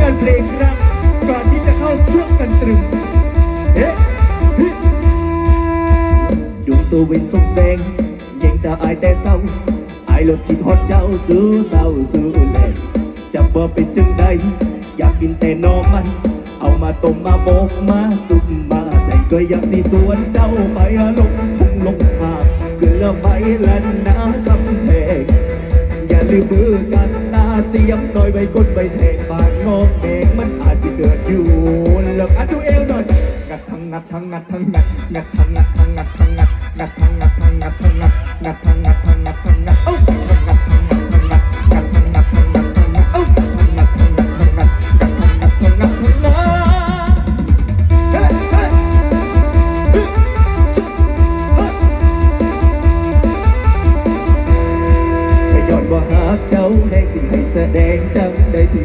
งานเพลงครับ ก่อนที่จะเข้าช่วงกันตรึมเฮ้เฮ้ดวงตัวเวนสงแสงยังแต่อายแต่เศร้าอายลดคิดฮอดเจ้าสู้เศร้าสู้แลงจำบ่เป็นจึงใดอยากกินแต่นอมันเอามาต้มมาโบกมาสุกมาแต่ก็อยากสิสวนเจ้าไปลงทุ่งลงทางขึ้นแล้วไปลันนาคำแพงอย่าลืมมือกัน ตาเสียมหน่อยใบก้นใบแทงบานงอกแดงมันอาจสิเกิดอยู่เลิกอัดดูเอวหน่อยงัดทั้งงัดทั้งงัดทั้งงัดงัดทั้งงัดทั้งงัดทั้งงัดงัดทั้งงัดทั้งงัดทั้งงัดงัดทั้งงัดทั้งงัดทั้งงัดเอ้างัดทั้งงัดทั้งงัดงัดทั้งงัดทั้งงัดทั้งงัดเอ้างัดทั้งงัดทั้งงัดงัดทั้งงัดทั้งงัดทั้งงัดเฮ้เฮ้ฮึชุเฮ้ก็ย้อนว่าหากเจ้า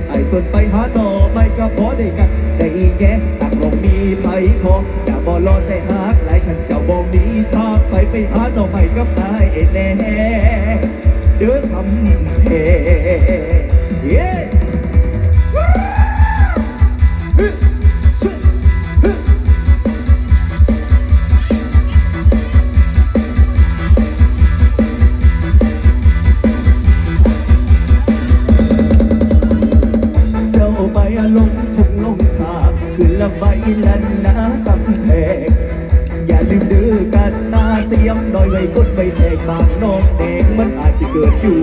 ไอ้ส่วนไปหาหน่อไม่ก็พอได้กันได้แย่หากลงมีไผขออย่าบ่รอแต่หากหลายขันเจ้าบ่มีทางไปไปหาหน่อไม่กับนายแน่เดือคำเทำ อยไว้ก้นไว้แทงบางน้องแดงมันอาจสิเกิดอยู่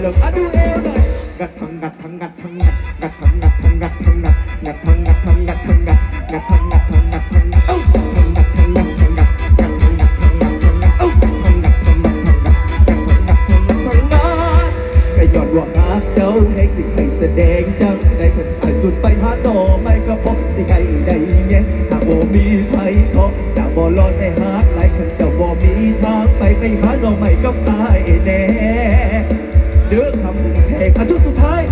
เลิกอะดูเอวหน่อยงัดทั้งงัดทั้งงัดทั้งงัดงัดทั้งงัดทั้งงัดทั้งงัดงัดทั้งงัดทั้งงัดทั้งงัดงัดทั้งงัดทั้งงัดทั้งงัดเอ้าทั้งงัดทั้งงัดทั้งงัดงัดทั้งงัดทั้งงัดทั้งงัดเอ้าทั้งงัดทั้งงัดทั้งงัดงัดทั้งงัดทั้งงัดทั้งงัดก็ยอดว่าหากเจ้าให้สิ่งให้แสดงจังได้คนอายสุดไปหาดอไม่ก็พบได้ไงได้แง่หากบ่มีไผขออย่าบ่รอแต่หากหลายคนเจ้า มีทางไปไปหาดอกไม่กับตายแน่เด้อคำแพงอะช่วงสุดท้าย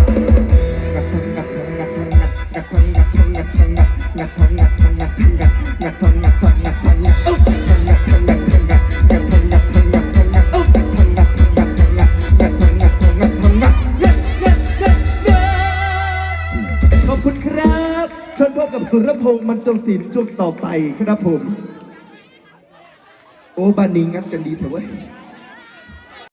งัดทั้งงัดทั้งงัดทั้งงัดงัดทั้งงัดทั้งงัดทั้งงัดงัดทั้งงัดทั้งงัดทั้งงัดงัดทั้งงัดทั้งงัดทั้งงัดทั้งงัดทั้งงัดทั้งงัดงัดทั้งงัดทั้งงัดทั้งงัดเอ้าทั้งงัดทั้งงัดทั้งงัดงัดทั้งงัดทั้งงัดทั้งงัดงัดงัดงัดงัดขอบคุณครับชวนพบกับสุรพงษ์มันจงศิลป์ช่วงต่อไปครับผม โอ้บ้านนี้งัดกันดีเถอะเว้ย